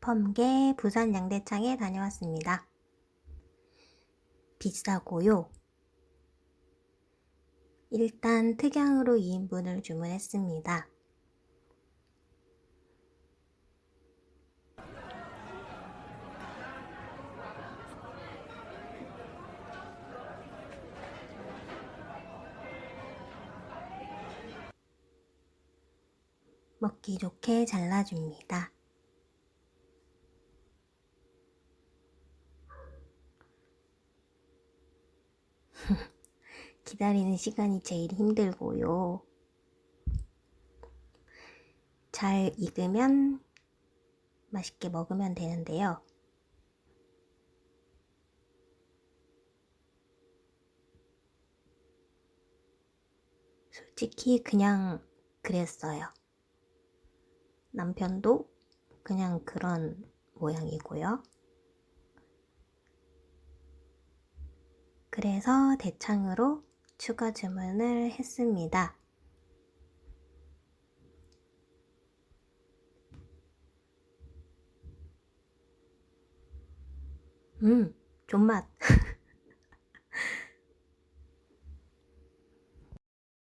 펌게 부산 양대창에 다녀왔습니다. 비싸고요. 일단 특양으로 2인분을 주문했습니다. 먹기 좋게 잘라줍니다. 기다리는 시간이 제일 힘들고요. 잘 익으면 맛있게 먹으면 되는데요. 솔직히 그냥 그랬어요. 남편도 그냥 그런 모양이고요. 그래서 대창으로 추가 주문을 했습니다. 음, 존맛.